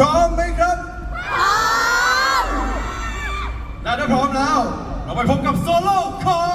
พร้อมไหมครับ พร้อมและถ้าพร้อมแล้ว เราไปพบกับโซโล่ของ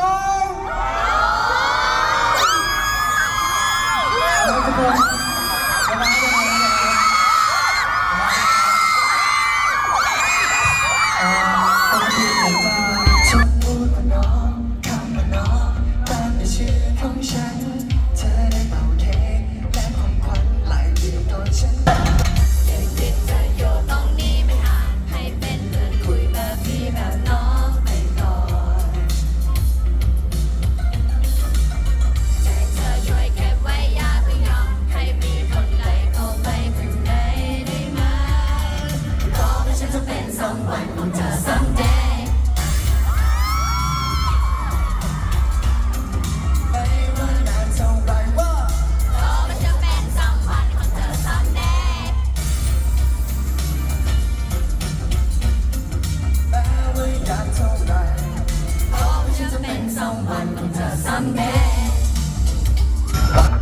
someone ของเธอ someday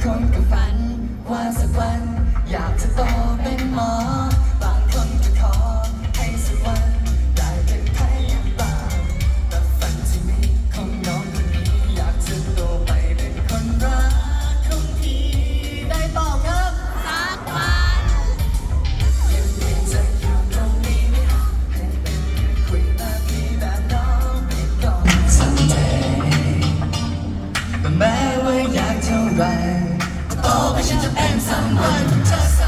คนก็ฝันว่าสักวัน way oh, I don't write. Oh, but you to end someone just.